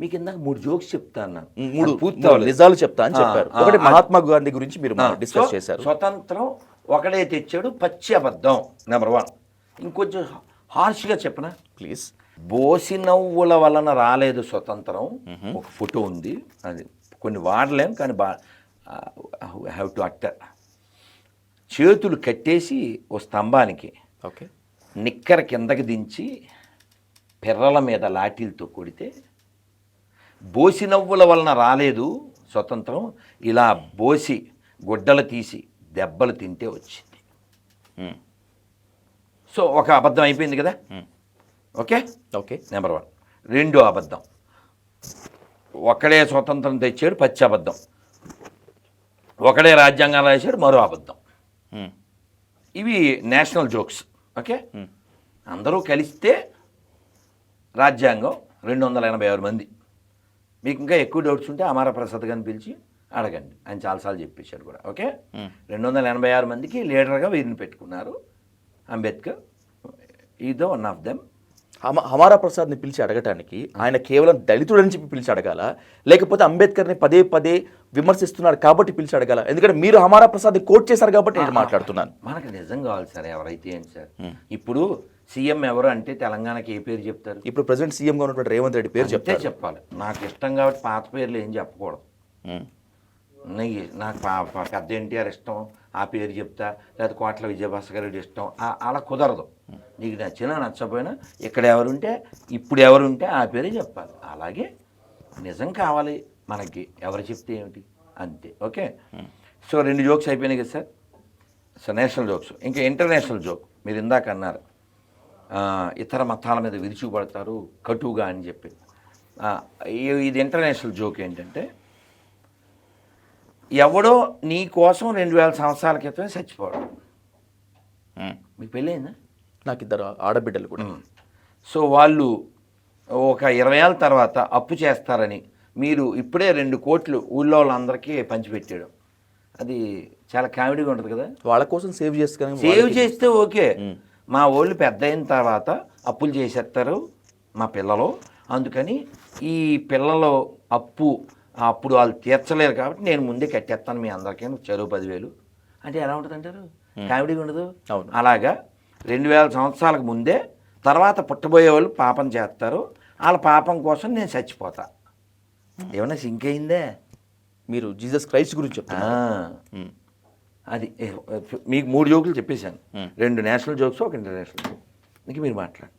మీకు ఇందాక మూడు జోక్స్ చెప్తాను మూడు పూర్తి. నిజాలు చెప్తా అని చెప్పారు. ఒకటి. మహాత్మా గాంధీ గురించి మీరు డిస్కస్ చేశారు. స్వతంత్రం ఒకడే తెచ్చాడు పచ్చి అబద్ధం నెంబర్ వన్ ఇంకొంచెం హార్ష్గా చెప్పనా? ప్లీజ్ బోసి నవ్వుల వలన రాలేదు స్వతంత్రం. ఒక ఫోటో ఉంది. అది కొన్ని వాడలేం కానీ బా హ్యావ్ టు అక్టర్ చేతులు కట్టేసి ఓ స్తంభానికి ఓకే నిక్కర కిందకి దించి పిర్రల మీద లాఠీలతో కొడితే బోసి నవ్వుల వలన రాలేదు స్వతంత్రం. ఇలా బోసి గుడ్డలు తీసి దెబ్బలు తింటే వచ్చింది. సో ఒక అబద్ధం అయిపోయింది కదా? ఓకే? ఓకే. Number one. రెండో అబద్ధం. ఒకడే స్వతంత్రం తెచ్చాడు పచ్చి అబద్ధం. ఒకడే రాజ్యాంగం రాశాడు మరో అబద్ధం. ఇవి నేషనల్ జోక్స్. ఓకే? అందరూ కలిస్తే రాజ్యాంగం రెండు వందల ఎనభై ఆరు మంది. మీకు ఇంకా ఎక్కువ డౌట్స్ ఉంటే అమార ప్రసాద్ గారిని పిలిచి అడగండి. ఆయన చాలాసార్లు చెప్పేశాడు కూడా. ఓకే? రెండు వందల ఎనభై ఆరు మందికి లీడర్గా వీరిని పెట్టుకున్నారు అంబేద్కర్. ఈదో వన్ ఆఫ్ దెమ్. హమ- హమారా ప్రసాద్ని పిలిచి అడగటానికి ఆయన కేవలం దళితుడని చెప్పి పిలిచి అడగాల? లేకపోతే అంబేద్కర్ని పదే పదే విమర్శిస్తున్నాడు కాబట్టి పిలిచి అడగాల? ఎందుకంటే మీరు హమారా ప్రసాద్ని కోట్ చేశారు కాబట్టి నేను మాట్లాడుతున్నాను. మనకు నిజం కావాలి సార్ ఎవరైతే ఏంటి సార్. ఇప్పుడు సీఎం ఎవరు అంటే తెలంగాణకి ఏ పేరు చెప్తారు? ఇప్పుడు ప్రెసిడెంట్ సీఎంగా ఉన్నటువంటి రేవంత్ రెడ్డి పేరు అంతే చెప్తారు. చెప్పాలి. నాకు ఇష్టం కాబట్టి పాత పేర్లు ఏం చెప్పకూడదు. నీకు పెద్ద ఎన్టీఆర్ ఇష్టం ఆ పేరు చెప్తా లేదా కోట్ల విజయభాస్కర్ రెడ్డి ఇష్టం అలా కుదరదు. నీకు నచ్చినా నచ్చకపోయినా ఇక్కడ ఎవరుంటే ఇప్పుడు ఎవరుంటే ఆ పేరే చెప్పాలి. అలాగే నిజం కావాలి మనకి. ఎవరు చెప్తే ఏమిటి? అంతే. ఓకే? సో రెండు జోక్స్ అయిపోయినాయి కదా సార్? So national jokes. ఇంకా ఇంటర్నేషనల్ జోక్. మీరు ఇందాక అన్నారు. ఇతర మతాల మీద విరుచుకుపడతారు కటువుగా అని చెప్పి ఇది ఇంటర్నేషనల్ జోక్ ఏంటంటే ఎవడో నీ కోసం రెండు వేల సంవత్సరాల క్రితమే చచ్చిపోవడం. మీకు పెళ్ళయిందా? నాకు ఇద్దరు ఆడబిడ్డలు కూడా. సో వాళ్ళు ఒక ఇరవై ఏళ్ళ తర్వాత అప్పు చేస్తారని మీరు ఇప్పుడే రెండు కోట్లు ఊళ్ళో వాళ్ళందరికీ పంచిపెట్టాడు అది చాలా కామెడీగా ఉంటుంది కదా? వాళ్ళ కోసం సేవ్ చేసుకుని సేవ్ చేస్తే ఓకే. మా వాళ్ళు పెద్ద అయిన తర్వాత అప్పులు చేసేస్తారు మా పిల్లలు. అందుకని ఈ పిల్లలు అప్పు అప్పుడు వాళ్ళు తీర్చలేరు కాబట్టి నేను ముందే కట్టేస్తాను మీ అందరికీ చెరువు పదివేలు. అంటే ఎలా ఉంటుంది అంటారు? కామెడీ ఉండదు? అవును. అలాగా రెండు వేల సంవత్సరాలకు ముందే తర్వాత పుట్టబోయే వాళ్ళు పాపం చేస్తారు. వాళ్ళ పాపం కోసం నేను చచ్చిపోతా. ఏమన్నా సింక్ అయిందే? మీరు జీసస్ క్రైస్ట్ గురించి చెప్తారు. అది మీకు మూడు జోకులు చెప్పేశాను. రెండు నేషనల్ జోక్స్ ఒక ఇంటర్నేషనల్ జోక్. ఇంక మీరు మాట్లాడండి.